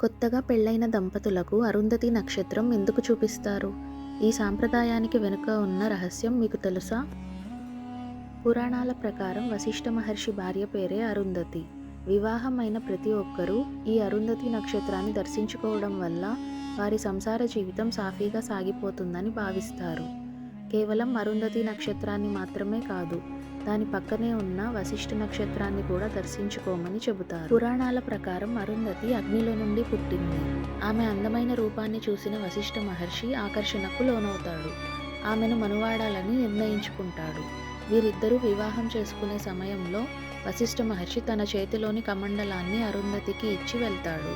కొత్తగా పెళ్ళైన దంపతులకు అరుంధతి నక్షత్రం ఎందుకు చూపిస్తారు? ఈ సాంప్రదాయానికి వెనుక ఉన్న రహస్యం మీకు తెలుసా? పురాణాల ప్రకారం వశిష్ఠ మహర్షి భార్య పేరే అరుంధతి. వివాహమైన ప్రతి ఒక్కరూ ఈ అరుంధతి నక్షత్రాన్ని దర్శించుకోవడం వల్ల వారి సంసార జీవితం సాఫీగా సాగిపోతుందని భావిస్తారు. కేవలం అరుంధతి నక్షత్రాన్ని మాత్రమే కాదు దాని పక్కనే ఉన్న వశిష్ఠ నక్షత్రాన్ని కూడా దర్శించుకోమని చెబుతారు. పురాణాల ప్రకారం అరుంధతి అగ్నిలో నుండి పుట్టింది. ఆమె అందమైన రూపాన్ని చూసిన వశిష్ఠ మహర్షి ఆకర్షణకు లోనవుతాడు. ఆమెను మనువాడాలని నిర్ణయించుకుంటాడు. వీరిద్దరూ వివాహం చేసుకునే సమయంలో వశిష్ఠ మహర్షి తన చేతిలోని కమండలాన్ని అరుంధతికి ఇచ్చి వెళ్తాడు.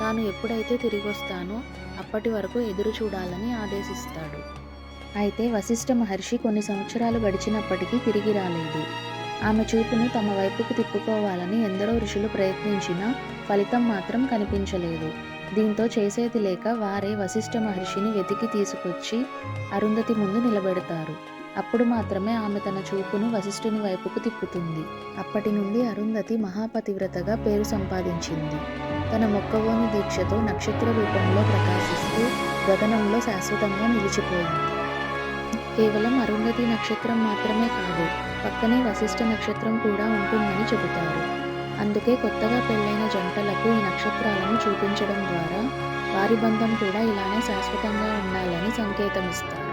తాను ఎప్పుడైతే తిరిగొస్తానో అప్పటి వరకు ఎదురు చూడాలని ఆదేశిస్తాడు. అయితే వశిష్ఠ మహర్షి కొన్ని సంవత్సరాలు గడిచినప్పటికీ తిరిగి రాలేదు. ఆమె చూపును తమ వైపుకు తిప్పుకోవాలని ఎందరో ఋషులు ప్రయత్నించినా ఫలితం మాత్రం కనిపించలేదు. దీంతో చేసేది లేక వారే వశిష్ఠ మహర్షిని వెతికి తీసుకొచ్చి అరుంధతి ముందు నిలబెడతారు. అప్పుడు మాత్రమే ఆమె తన చూపును వశిష్ఠుని వైపుకు తిప్పుతుంది. అప్పటి నుండి అరుంధతి మహాపతివ్రతగా పేరు సంపాదించింది. తన మొక్కవోని దీక్షతో నక్షత్ర రూపంలో ప్రకాశిస్తూ గగనంలో శాశ్వతంగా నిలిచిపోయింది. కేవలం అరుంధతి నక్షత్రం మాత్రమే కాదు పక్కనే వశిష్ఠ నక్షత్రం కూడా ఉంటుందని చెబుతారు. అందుకే కొత్తగా పెళ్ళైన జంటలకు ఈ నక్షత్రాలను చూపించడం ద్వారా వారి బంధం కూడా ఇలానే శాశ్వతంగా ఉండాలని సంకేతం ఇస్తారు